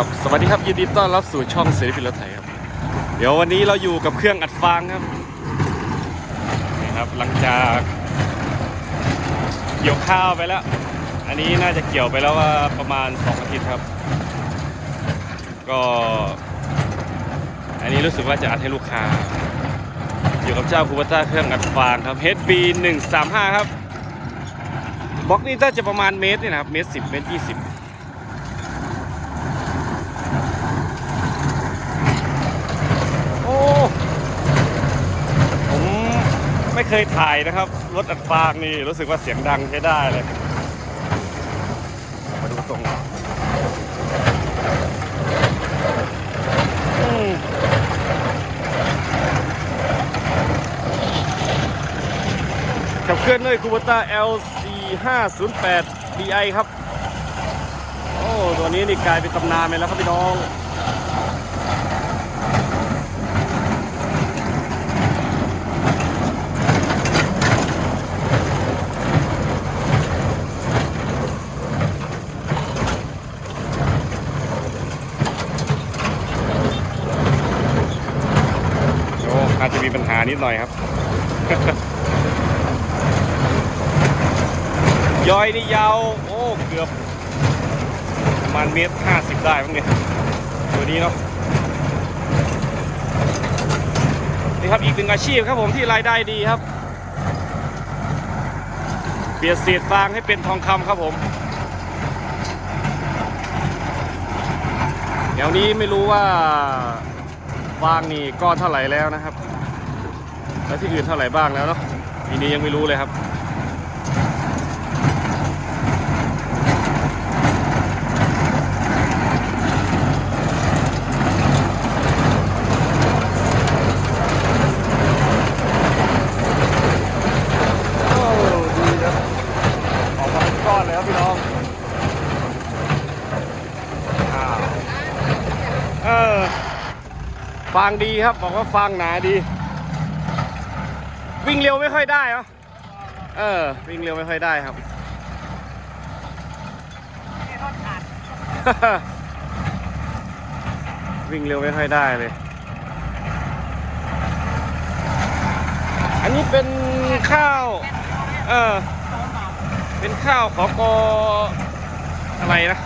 ครับ สวัสดีครับยินดีต้อนรับสู่ช่องเสรีพิรถไทยครับ เดี๋ยววันนี้เราอยู่กับเครื่องอัดฟางครับนี่ครับหลังจากเกี่ยวข้าวไปแล้ว อันนี้น่าจะเกี่ยวไปแล้วว่าประมาณ2อาทิตย์ครับ ก็ อันนี้รู้สึกว่าจะอัดให้ลูกค้า อยู่กับเจ้าคูบัต้าเครื่องอัดฟางครับ HB 135 ครับบล็อกนี้น่าจะประมาณเมตรนี่นะครับเมตร10เมตร20 โอ้ ผม ไม่เคยถ่ายนะครับ รถอัดฟางนี่รู้สึกว่าเสียงดังใช้ได้เลย มาดูตรงขับเคลื่อนด้วยคูเบต้า LC 508 DI ครับ โอ้ ตัวนี้นี่กลายเป็นตำนานไปแล้วครับพี่น้อง โอ้อาจจะ มีปัญหานิดหน่อยครับยอยนี่ยาว โอ้ เกือบประมาณเมตรห้าสิบได้มั้งเนี่ย ตัวนี้เนาะนี่ครับอีกหนึ่งอาชีพครับผมที่รายได้ดีครับ เปลี่ยนเศษฟางให้เป็นทองคำครับผมเดี๋ยวนี้ไม่รู้ว่าฟางนี่ก้อนเท่าไหร่แล้วนะครับ แล้วที่อื่นเท่าไหร่บ้างแล้วเนาะปีนี้ยังไม่รู้เลยครับโอ้ดีครับออกมาเป็นก้อนเลยครับพี่น้องอ้าเออฟางดีครับ บอกว่าฟางหนาดี วิ่งเร็วไม่ค่อยได้เหรอเออ วิ่งเร็วไม่ค่อยได้ครับวิ่งเร็วไม่ค่อยได้เลย อันนี้เป็นข้าว เออ เป็นข้าวขอกออะไรนะ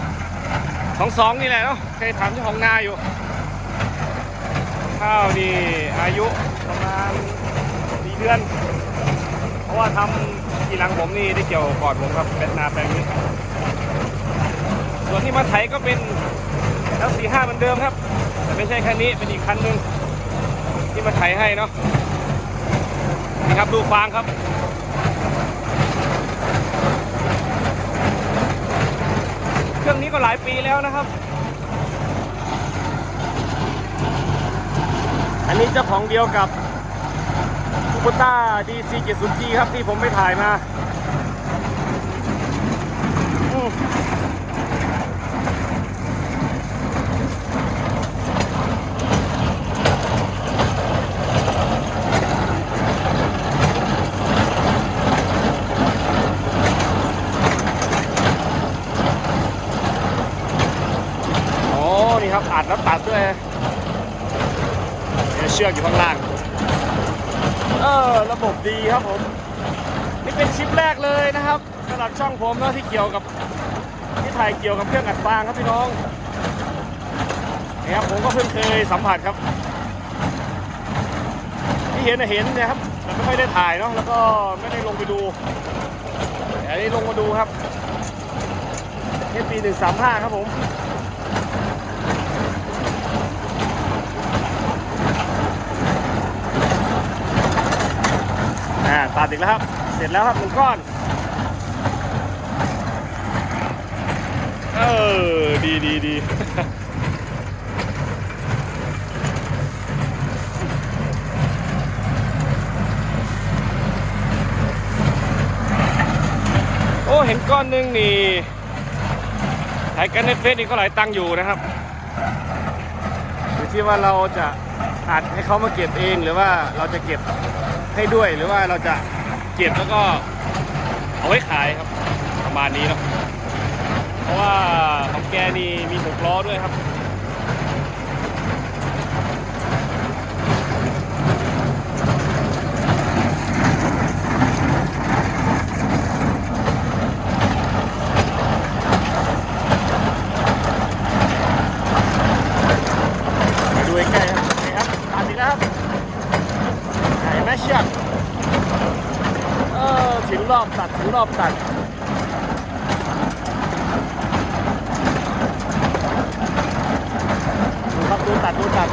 สองสองนี่แหละเนาะเคยถามเจ้าของนาอยู่ ข้าวนี่อายุประมาณ เดือน เพราะว่าทำทีหลังผมนี่ได้เกี่ยวก่อนผมครับเป็นนาแปลงนี้ ส่วนที่มาไถก็เป็นแล้วสี่ห้าเหมือนเดิมครับ แต่ไม่ใช่แค่นี้เป็นอีกคันหนึ่งที่มาไถให้เนาะนี่ครับดูฟางครับเครื่องนี้ก็หลายปีแล้วนะครับ อันนี้เจ้าของเดียวกับ คูปต้า DC 70G ครับที่ผมไปถ่ายมาอืมโอ้นี่ครับอัดแล้วตัดด้วยเนี่ยเชือกอยู่ข้างล่าง เออระบบดีครับผม นี่เป็นชิปแรกเลยนะครับสำหรับช่องผมนะที่เกี่ยวกับที่ถ่ายเกี่ยวกับเครื่องอัดฟางครับพี่น้องนี่ครับผมก็เพิ่งเคยสัมผัสครับที่เห็นเห็นนะครับแต่ไม่ค่อยได้ถ่ายเนาะแล้วก็ไม่ได้ลงไปดูแต่อันนี้ลงมาดูครับเทปีหนึ่งสามห้าครับผม ตัดอีกแล้วครับ เสร็จแล้วครับหนึ่งก้อน เออ ดีดีดีโอ้ เห็นก้อนหนึงนี่ถ่ายกันในเฟซนี่ก็หลายตังค์อยู่นะครับอยู่ที่ว่าเราจะอัดให้เขามาเก็บเองหรือว่าเราจะเก็บ ให้ด้วยหรือว่าเราจะเก็บแล้วก็เอาไว้ขายครับ ประมาณนี้เนาะเพราะว่าของแกนี่มีหกล้อด้วยครับ รอบตัดถึงรอบตัดดูครับดูตัดดูตัด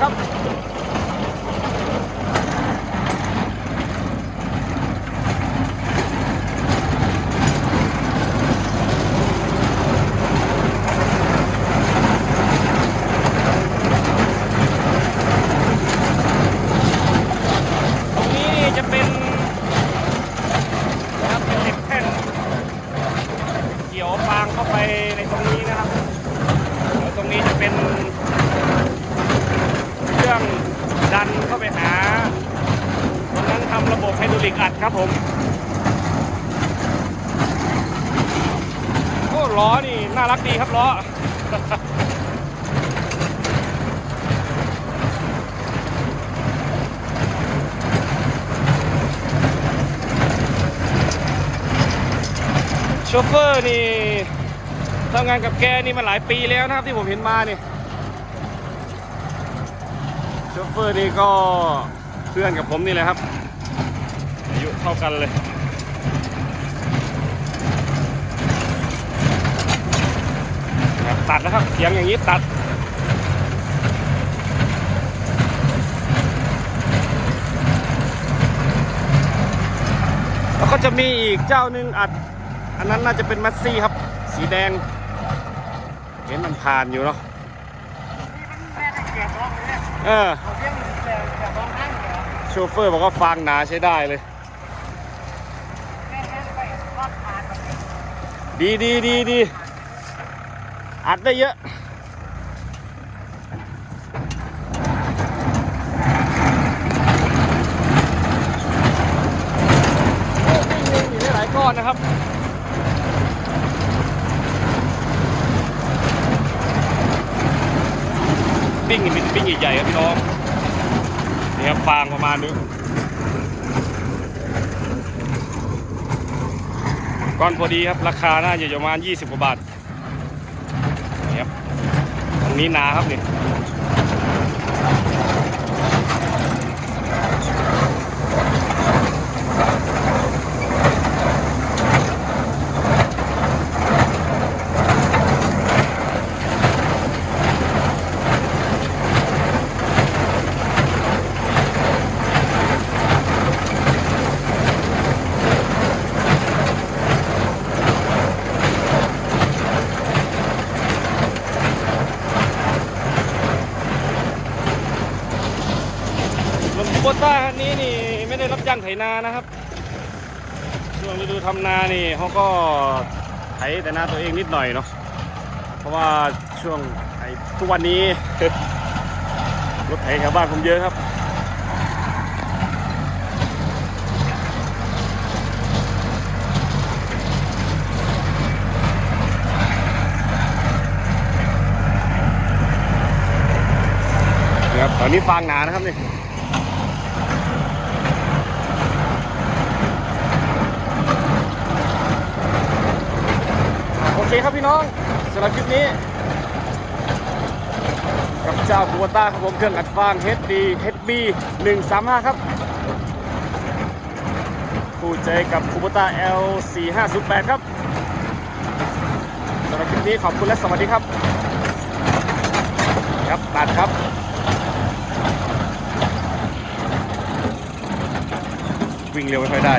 ครับ จะเป็นนะครับเป็นเหล็กแท่นเกี่ยวฟางเข้าไปในตรงนี้นะครับแล้วตรงนี้จะเป็นเครื่องดันเข้าไปหาตรงนั้นทำระบบไฮดรอลิกอัดครับผมโอ้ล้อนี่น่ารักดีครับล้อ ชเฟอร์นี่ทำงานกับแกนี่มาหลายปีแล้วนะครับที่ผมเห็นมานี่โชเฟอร์นี่ก็เพื่อนกับผมนี่แหละครับอายุเท่ากันเลยตัดนะครับเสียงอย่างนี้ตัดแล้วก็จะมีอีกเจ้าหนึ่งอัด อันนั้นน่าจะเป็นมัสซี่ครับ สีแดง เห็นมันผ่านอยู่เนาะเออโชเฟอร์บอกว่าฟางหนาใช้ได้เลย ดีดีดีดีอัดได้เยอะ โอ้ปิ้งหนึ่งอยู่ได้หลายก้อนนะครับ ปิ้งนี่เป็นปิ้งใหญ่ๆครับพี่น้องนี่ครับฟางประมาณนี้ก้อนพอดีครับราคาน่าจะอยู่ประมาณ 20กว่าบาทนี่ครับตรงนี้นาครับนี่รถคูโบต้าคันนี้นี่ไม่ได้รับ จ้างไถนานะครับ ช่วงฤดูทำนานี่เขาก็ไถแต่นาตัวเองนิดหน่อยเนาะเพราะว่าช่วงไอ้ทุกวันนี้รถไถแถวบ้านผมเยอะครับครับตอนนี้ฟางหนานะครับนี่โอเค ครับพี่น้องสำหรับคลิปนี้ กับเจ้าคูวต้าครับผมเครื่องอัดฟาง HD HB 135 ครับคู่ใจกับคูวต้า L 4508ครับสำหรับคลิปนี้ขอบคุณและสวัสดีครับ ครับตัดครับวิ่งเร็วไม่ค่อยได้